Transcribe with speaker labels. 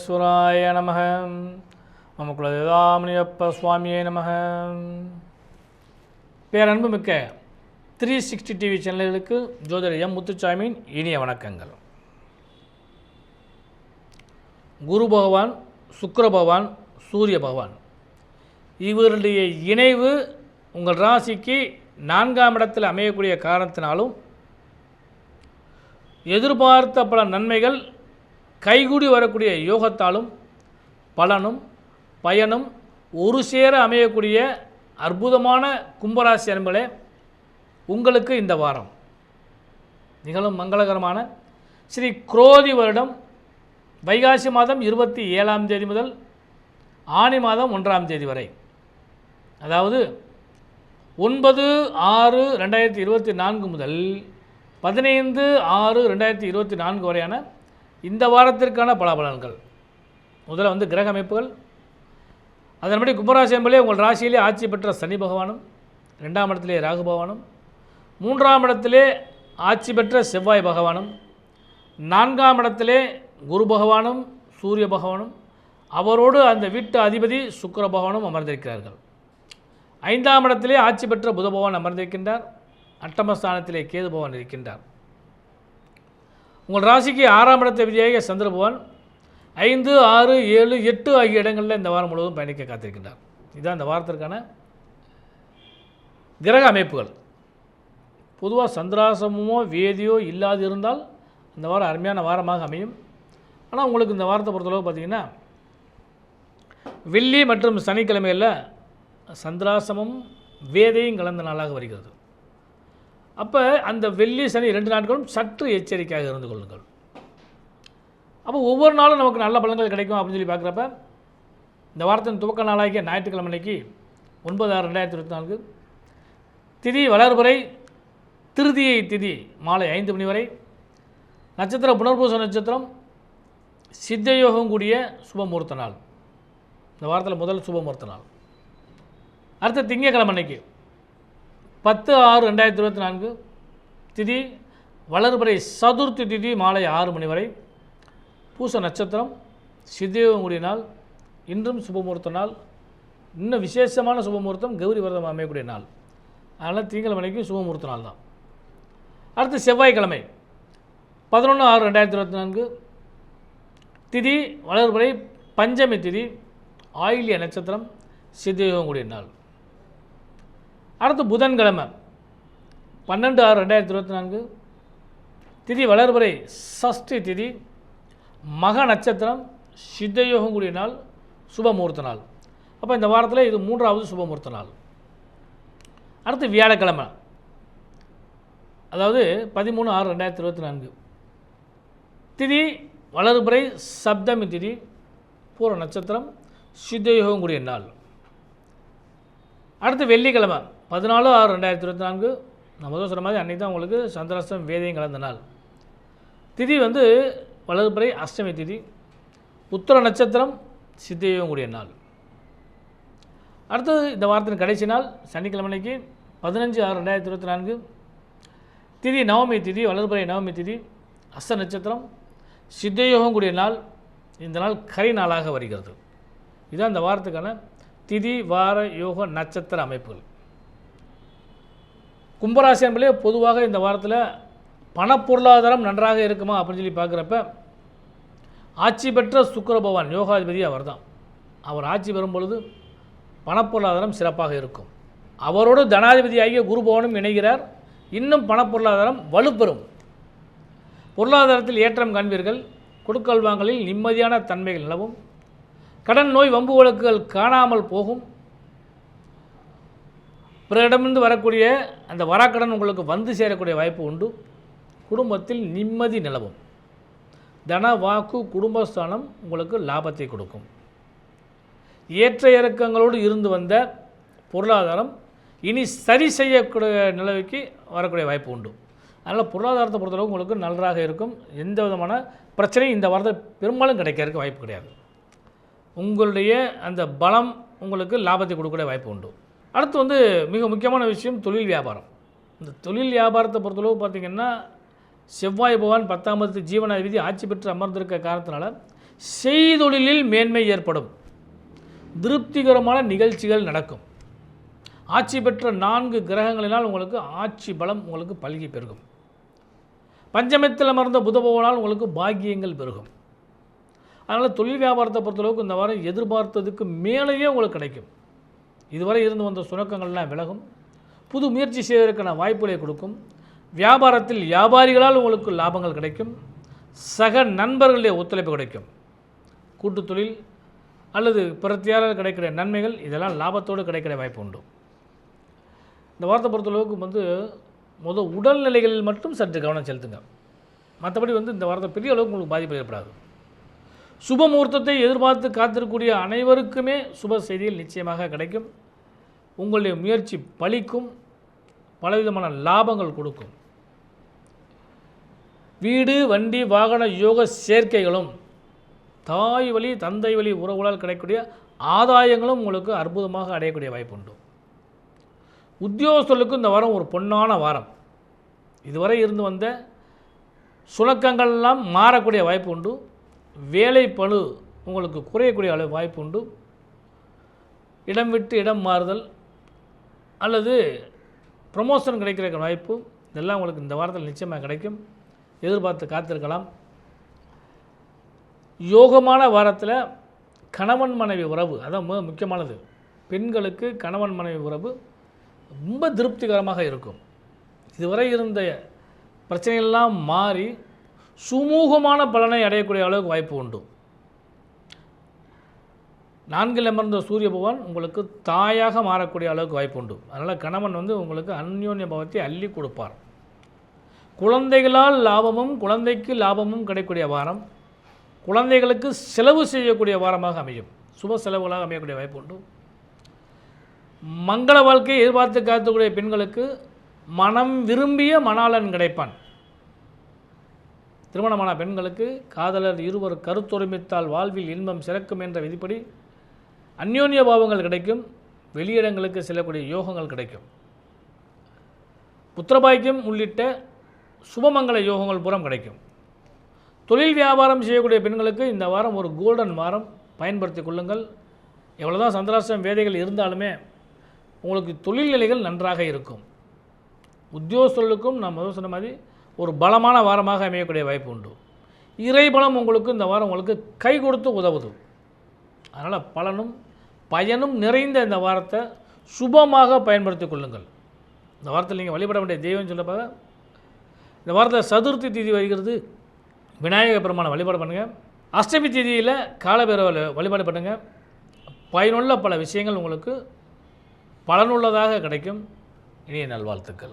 Speaker 1: விக்னேஸ்வராய நம மம குலதேதாமணியப்ப சுவாமியே நம பேரன்புமிக்க த்ரீ சிக்ஸ்டி டிவி சேனல்களுக்கு ஜோதிடர் எம் முத்துச்சாமியின் இனிய வணக்கங்கள். குரு பகவான் சுக்கர பகவான் சூரிய பகவான். இவருடைய இணைவு உங்கள் ராசிக்கு நான்காம் இடத்தில் அமையக்கூடிய காரணத்தினாலும் எதிர்பார்த்த பல நன்மைகள் கைகூடி வரக்கூடிய யோகத்தாலும் பலனும் பயனும் ஒரு சேர அமையக்கூடிய அற்புதமான கும்பராசி அன்பளே உங்களுக்கு இந்த வாரம். நிகழும் மங்களகரமான ஸ்ரீ குரோதி வருடம் வைகாசி மாதம் இருபத்தி ஏழாம் தேதி முதல் ஆனி மாதம் ஒன்றாம் தேதி வரை. அதாவது ஒன்பது ஆறு ரெண்டாயிரத்தி இருபத்தி நான்கு முதல் பதினைந்து ஆறு ரெண்டாயிரத்தி இருபத்தி நான்கு வரையான இந்த வாரத்திற்கான பலாபலன்கள். முதல்ல வந்து கிரக அமைப்புகள். அதன்படி கும்பராசி என்பதே உங்கள் ராசியிலே ஆட்சி பெற்ற சனி பகவானும் ரெண்டாம் இடத்திலே ராகு பகவானும் மூன்றாம் இடத்திலே ஆட்சி பெற்ற செவ்வாய் பகவானும் நான்காம் இடத்திலே குரு பகவானும் சூரிய பகவானும் அவரோடு அந்த வீட்டு அதிபதி சுக்கர பகவானும் அமர்ந்திருக்கிறார்கள். ஐந்தாம் இடத்திலே ஆட்சி பெற்ற புத பகவான் அமர்ந்திருக்கின்றார். அட்டமஸ்தானத்திலே கேது பகவான் இருக்கின்றார். உங்கள் ராசிக்கு ஆறாம் இடத்தை விதியாக சந்திர பகவான் ஐந்து ஆறு ஏழு எட்டு ஆகிய இடங்களில் இந்த வாரம் முழுவதும் பயணிக்க காத்திருக்கின்றார். இதுதான் இந்த வாரத்திற்கான கிரக அமைப்புகள். பொதுவாக சந்திராசமோ வேதியோ இல்லாது இருந்தால் இந்த வாரம் அருமையான வாரமாக அமையும். ஆனால் உங்களுக்கு இந்த வாரத்தை பொறுத்தளவு பார்த்தீங்கன்னா வெள்ளி மற்றும் சனிக்கிழமையில் சந்திராசமும் வேதையும் கலந்த நாளாக வருகிறது. அப்போ அந்த வெள்ளி சனி ரெண்டு நாட்களும் சற்று எச்சரிக்கையாக இருந்து கொள்ளுங்கள். அப்போ ஒவ்வொரு நாளும் நமக்கு நல்ல பலன்கள் கிடைக்கும் அப்படின்னு சொல்லி பார்க்குறப்ப இந்த வாரத்தின் துவக்க நாளாகிய ஞாயிற்றுக்கிழமை அன்னைக்கு ஒன்பது ஆறு ரெண்டாயிரத்தி இருபத்தி நான்கு திதி வளர்புரை திருதியை திதி மாலை ஐந்து மணி வரை நட்சத்திர புனர்பூச நட்சத்திரம் சித்தயோகம் கூடிய சுபமுகூர்த்த நாள். இந்த வாரத்தில் முதல் சுபமுகூர்த்த நாள். அடுத்த திங்கக்கிழமை அன்னைக்கு பத்து ஆறு ரெண்டாயிரத்தி இருபத்தி நான்கு திதி வளர்பறை சதுர்த்தி திதி மாலை ஆறு மணி வரை. பூச நட்சத்திரம் சித்தயோகங்குடிய நாள் இன்றும் சுபமுகூர்த்த நாள் இன்னும் விசேஷமான சுபமுகூர்த்தம் கௌரி விரதம் அமையக்கூடிய நாள். அதனால் திங்கக்கிழமைக்கு சுபமுகூர்த்த நாள் தான். அடுத்து செவ்வாய்க்கிழமை பதினொன்று ஆறு ரெண்டாயிரத்தி இருபத்தி நான்கு திதி வளர்பறை பஞ்சமி திதி ஆயிலிய நட்சத்திரம் சித்தயோகங்குடிய நாள். அடுத்து புதன்கிழமை பன்னெண்டு ஆறு ரெண்டாயிரத்தி இருபத்தி நான்கு திதி வளர்பிறை சஷ்டி திதி மக நட்சத்திரம் சித்தயோகம் கூடிய நாள் சுபமுகூர்த்த நாள். அப்போ இந்த வாரத்தில் இது மூன்றாவது சுபமுகூர்த்த நாள். அடுத்து வியாழக்கிழமை அதாவது பதிமூணு ஆறு ரெண்டாயிரத்தி இருபத்தி நான்கு. திதி வளர்புரை சப்தமி திதி பூர்வ நட்சத்திரம் சித்தயோகம் கூடிய நாள். அடுத்து வெள்ளிக்கிழமை பதினாலு ஆறு ரெண்டாயிரத்தி இருபத்தி நான்கு நம்ம தான் சொல்கிற மாதிரி அன்றைக்கி தான் உங்களுக்கு சந்திராஷ்டம் வேதையும் கலந்த நாள். திதி வந்து வளர்பிறை அஷ்டமி திதி. உத்தர நட்சத்திரம் சித்தயோகம் கூடிய நாள். அடுத்தது இந்த வாரத்தின் கடைசி நாள் சனிக்கிழமைக்கு பதினஞ்சு ஆறு ரெண்டாயிரத்தி இருபத்தி நான்கு. திதி நவமி திதி வளர்பிறை நவமி திதி அஸ்த நட்சத்திரம் சித்தயோகம் கூடிய நாள். இந்த நாள் கரை நாளாக வருகிறது. இதுதான் இந்த வாரத்துக்கான திதி வார யோக நட்சத்திர அமைப்புகள். கும்பராசி என்பதே பொதுவாக இந்த வாரத்தில் பணப்பொருளாதாரம் நன்றாக இருக்குமா அப்படின்னு சொல்லி பார்க்குறப்ப ஆட்சி பெற்ற சுக்கர பகவான் யோகாதிபதி அவர் தான் அவர் ஆட்சி பெறும் பொழுது பணப்பொருளாதாரம் சிறப்பாக இருக்கும். அவரோடு தனாதிபதியாகிய குரு பவனும் இணைகிறார். இன்னும் பணப்பொருளாதாரம் வலுப்பெறும். பொருளாதாரத்தில் ஏற்றம் காண்பீர்கள். கொடுக்கல் வாங்கலில் நிம்மதியான தன்மைகள் நிலவும். கடன் நோய் வம்பு வழக்குகள் காணாமல் போகும். பிறரிடமிருந்து வரக்கூடிய அந்த வராக்கடன் உங்களுக்கு வந்து சேரக்கூடிய வாய்ப்பு உண்டு. குடும்பத்தில் நிம்மதி நிலவும். தன வாக்கு குடும்பஸ்தானம் உங்களுக்கு லாபத்தை கொடுக்கும். ஏற்ற இறக்கங்களோடு இருந்து வந்த பொருளாதாரம் இனி சரி செய்யக்கூடிய நிலைக்கு வரக்கூடிய வாய்ப்பு உண்டு. அதனால் பொருளாதாரத்தை பொறுத்தளவு உங்களுக்கு நன்றாக இருக்கும். எந்த விதமான பிரச்சனையும் இந்த வாரத்தில் பெரும்பாலும் கிடைக்கிறதுக்கு வாய்ப்பு கிடையாது. உங்களுடைய அந்த பலம் உங்களுக்கு லாபத்தை கொடுக்கக்கூடிய வாய்ப்பு உண்டு. அடுத்து வந்து மிக முக்கியமான விஷயம் தொழில் வியாபாரம். இந்த தொழில் வியாபாரத்தை பொறுத்தளவு பார்த்திங்கன்னா செவ்வாய் பகவான் பத்தாம் பத்து ஜீவனாதிபதி ஆட்சி பெற்று அமர்ந்திருக்க காரணத்தினால செய்தொழிலில் மேன்மை ஏற்படும். திருப்திகரமான நிகழ்ச்சிகள் நடக்கும். ஆட்சி பெற்ற நான்கு கிரகங்களினால் உங்களுக்கு ஆட்சி பலம் உங்களுக்கு பல்கி பெருகும். பஞ்சமத்தில் அமர்ந்த புதபவனால் உங்களுக்கு பாக்கியங்கள் பெருகும். அதனால் தொழில் வியாபாரத்தை பொறுத்தளவுக்கு இந்த வாரம் எதிர்பார்த்ததுக்கு மேலேயே உங்களுக்கு கிடைக்கும். இதுவரை இருந்து வந்த சுணக்கங்கள்லாம் விலகும். புது முயற்சி செய்வதற்கான வாய்ப்புகளை கொடுக்கும். வியாபாரத்தில் வியாபாரிகளால் உங்களுக்கு லாபங்கள் கிடைக்கும். சக நண்பர்களுடைய ஒத்துழைப்பு கிடைக்கும். கூட்டு தொழில் அல்லது பிரத்தியாரால் கிடைக்கிற நன்மைகள் இதெல்லாம் லாபத்தோடு கிடைக்கிற வாய்ப்பு உண்டு. இந்த வாரத்தை பொறுத்தளவுக்கு வந்து முதல் உடல்நிலைகளில் மட்டும் சற்று கவனம் செலுத்துங்க. மற்றபடி வந்து இந்த வாரத்தை பெரிய அளவுக்கு உங்களுக்கு பாதிப்பு ஏற்படாது. சுப முகூர்த்தத்தை எதிர்பார்த்து காத்திருக்கக்கூடிய அனைவருக்குமே சுப செய்திகள் நிச்சயமாக கிடைக்கும். உங்களுடைய முயற்சி பலிக்கும் பலவிதமான லாபங்கள் கொடுக்கும். வீடு வண்டி வாகன யோக சேர்க்கைகளும் தாய் வழி தந்தை வழி உறவுகளால் கிடைக்கக்கூடிய ஆதாயங்களும் உங்களுக்கு அற்புதமாக அடையக்கூடிய வாய்ப்பு உண்டு உத்தியோகஸ்தர்களுக்கு இந்த வாரம் ஒரு பொன்னான வாரம். இதுவரை இருந்து வந்த சுணக்கங்கள்லாம் மாறக்கூடிய வாய்ப்பு உண்டு வேலை பளு உங்களுக்கு குறையக்கூடிய அளவு வாய்ப்பு உண்டு இடம் விட்டு இடம் மாறுதல் அல்லது ப்ரமோஷன் கிடைக்கிற வாய்ப்பு. இதெல்லாம் உங்களுக்கு இந்த வாரத்தில் நிச்சயமாக கிடைக்கும். எதிர்பார்த்து காத்திருக்கலாம். யோகமான வாரத்தில் கணவன் மனைவி உறவு அதான் மிக முக்கியமானது. பெண்களுக்கு கணவன் மனைவி உறவு ரொம்ப திருப்திகரமாக இருக்கும். இதுவரை இருந்த பிரச்சனையெல்லாம் மாறி சுமூகமான பலனை அடையக்கூடிய அளவுக்கு வாய்ப்பு உண்டு. நான்கில் அமர்ந்த சூரிய பகவான் உங்களுக்கு தாயாக மாறக்கூடிய அளவுக்கு வாய்ப்பு உண்டு. அதனால் கணவன் வந்து உங்களுக்கு அந்யோன்ய பாவத்தை அள்ளி கொடுப்பார். குழந்தைகளால் லாபமும் குழந்தைக்கு லாபமும் கிடைக்கக்கூடிய வாரம் குழந்தைகளுக்கு செலவு செய்யக்கூடிய வாரமாக அமையும். சுப செலவுகளாக அமையக்கூடிய வாய்ப்பு உண்டு. மங்கள வாழ்க்கையை எதிர்பார்த்து காத்துக்கூடிய பெண்களுக்கு மனம் விரும்பிய மணாளன் கிடைப்பான். திருமணமான பெண்களுக்கு காதலர் இருவர் கருத்தொருமித்தால் வாழ்வில் இன்பம் சிறக்கும் என்ற விதிப்படி அந்யோன்ய பாவங்கள் கிடைக்கும் வெளியிடங்களுக்கு செல்லக்கூடிய யோகங்கள் கிடைக்கும். புத்திரபாக்கியம் உள்ளிட்ட சுபமங்கல யோகங்கள் புறம் கிடைக்கும். தொழில் வியாபாரம் செய்யக்கூடிய பெண்களுக்கு இந்த வாரம் ஒரு கோல்டன் வாரம். பயன்படுத்தி கொள்ளுங்கள். எவ்வளோதான் சந்திராசம் வேதைகள் இருந்தாலுமே உங்களுக்கு தொழில் நிலைகள் நன்றாக இருக்கும். உத்தியோகஸ்தர்களுக்கும் நான் முதல் சொன்ன மாதிரி ஒரு பலமான வாரமாக அமையக்கூடிய வாய்ப்பு உண்டு. இறைபலம் உங்களுக்கு இந்த வாரம் உங்களுக்கு கை கொடுத்து உதவுது. அதனால் பலனும் பயனும் நிறைந்த இந்த வாரத்தை சுபமாக பயன்படுத்தி கொள்ளுங்கள். இந்த வாரத்தில் நீங்கள் வழிபட வேண்டிய தெய்வம் சொல்லப்பாக இந்த வாரத்தில் சதுர்த்தி தீதி வருகிறது. விநாயக பெருமானை வழிபாடு பண்ணுங்கள் அஷ்டமி திதியில் காலபேரவை வழிபாடு பண்ணுங்கள் பயனுள்ள பல விஷயங்கள் உங்களுக்கு பலனுள்ளதாக கிடைக்கும். இனிய நல்வாழ்த்துக்கள்.